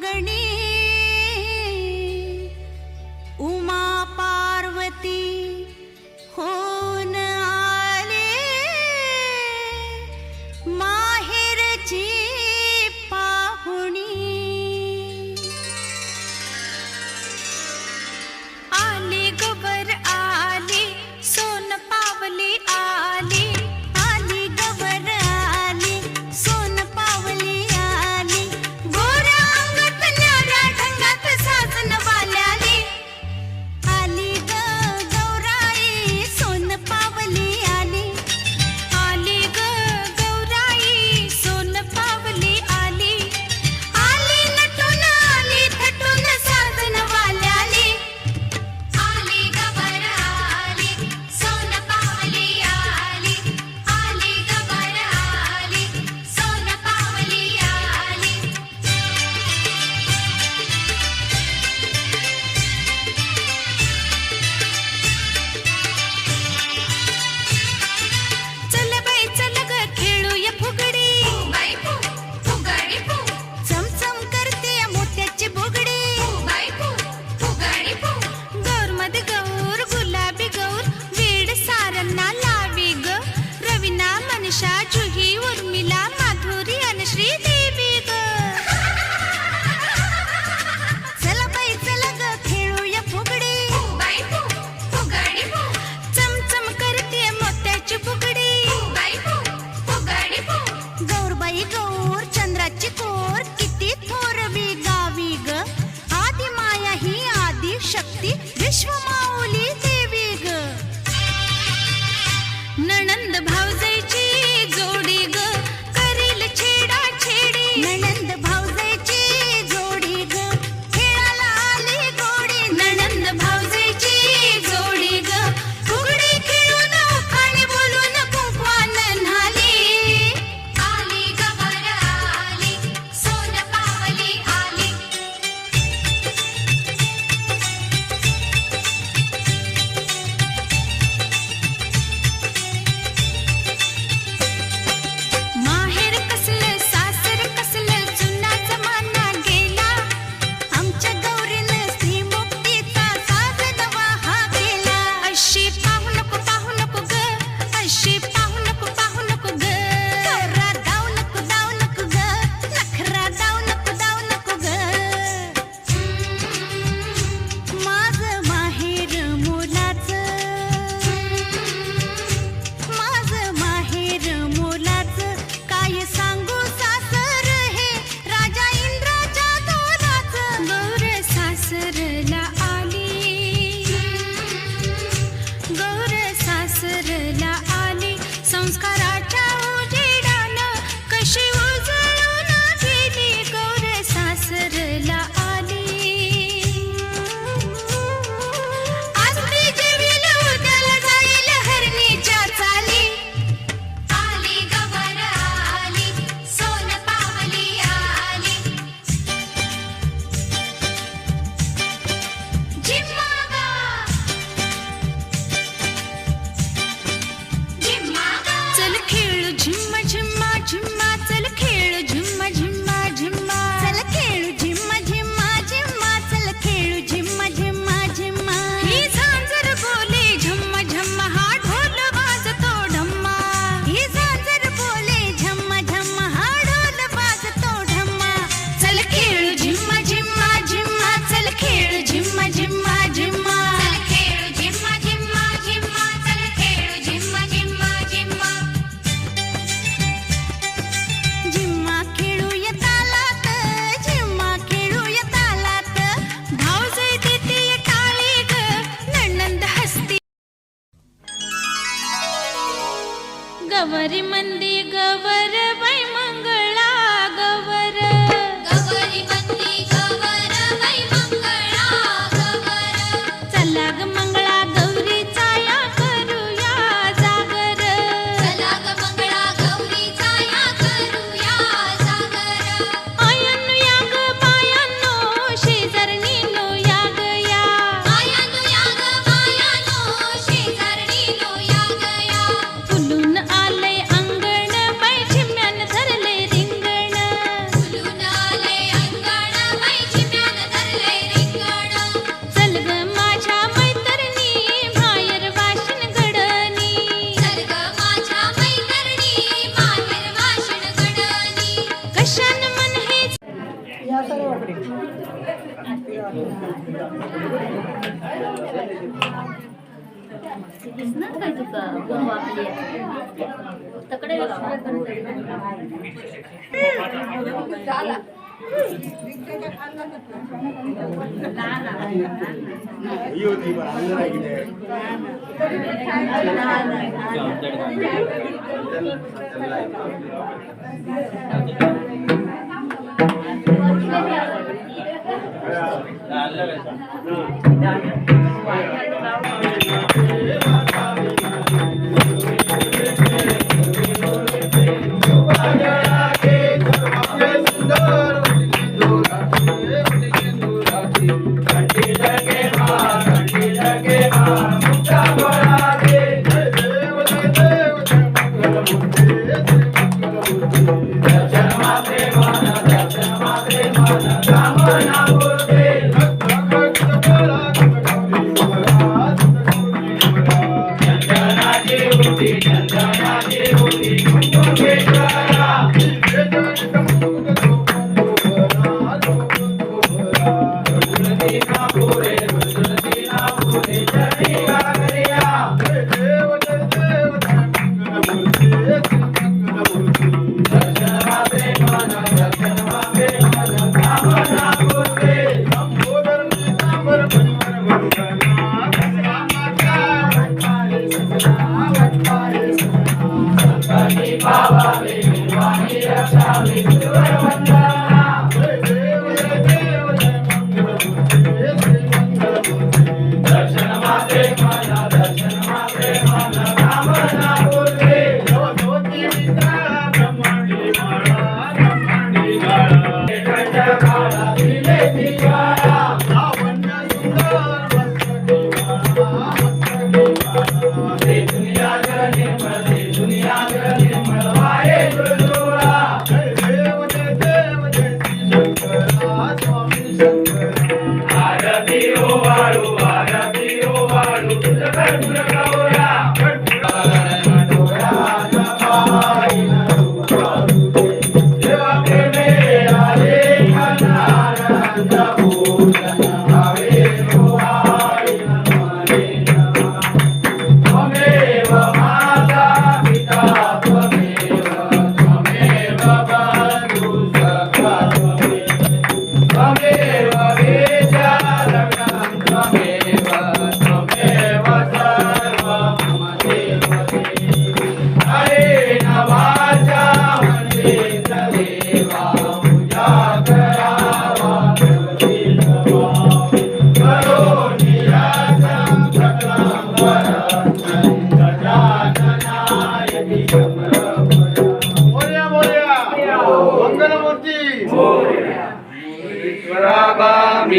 மங்களி गवरी मंदी गवर दिसणार काय तुका कोण वापली तकडे Vai, vai.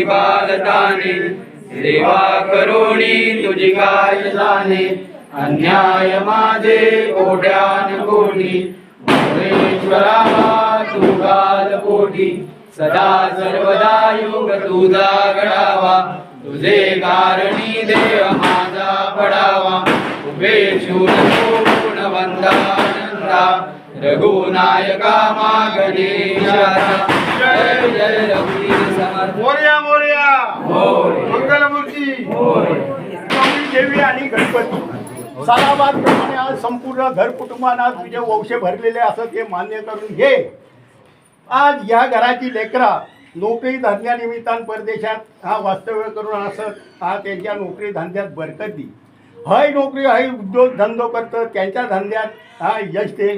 ईश्वरागामी बालदाने सेवा करोणी तुझी काय जाणे? अन्याय माझे ओढ्यान कोणी भुवनेश्वरा तू काल कोटी सदा सर्वदा योग तुझा घडावा तुझे कारणी देव माझा पडावा. उभे शूर गुणवंतानंदा रघुनायका मागणे जय जय रघुवीर समर्थ. मंगलमूर्ती. देवी आणि गणपती. सालाबाद प्रमाणे आज संपूर्ण घर कुटुंबानं तुझे वंश भरलेले असं ते मान्य करून घे. आज या घराची लेकरा नोकरी धंद्यानिमित्तान परदेशात हा वास्तव्य करून असत हा त्यांच्या नोकरी धंद्यात बरकत दी. हय नोकरी हय उद्योग धंदो करतं त्यांच्या धंद्यात हा यश दे.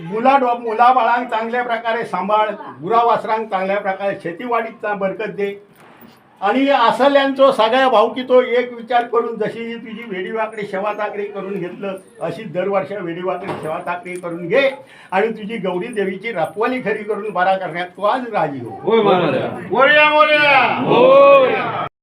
मुला डो मुला बाळांक चांगल्या प्रकारे सांभाळ गुरा वासरांक चांगल्या प्रकारे शेतीवाडीत चा बरकत दे. आणि असल्यांचो सगळ्या भावकीचो एक विचार करून जशी तुझी वेडीवाकडी सेवा चाकरी करून घेतलं अशी दरवर्षा वेडीवाकडी सेवा चाकरी करून घे. आणि तुझी गौरी देवीची रखवाली खरी करून बरा करण्यात तू आज राजी हो.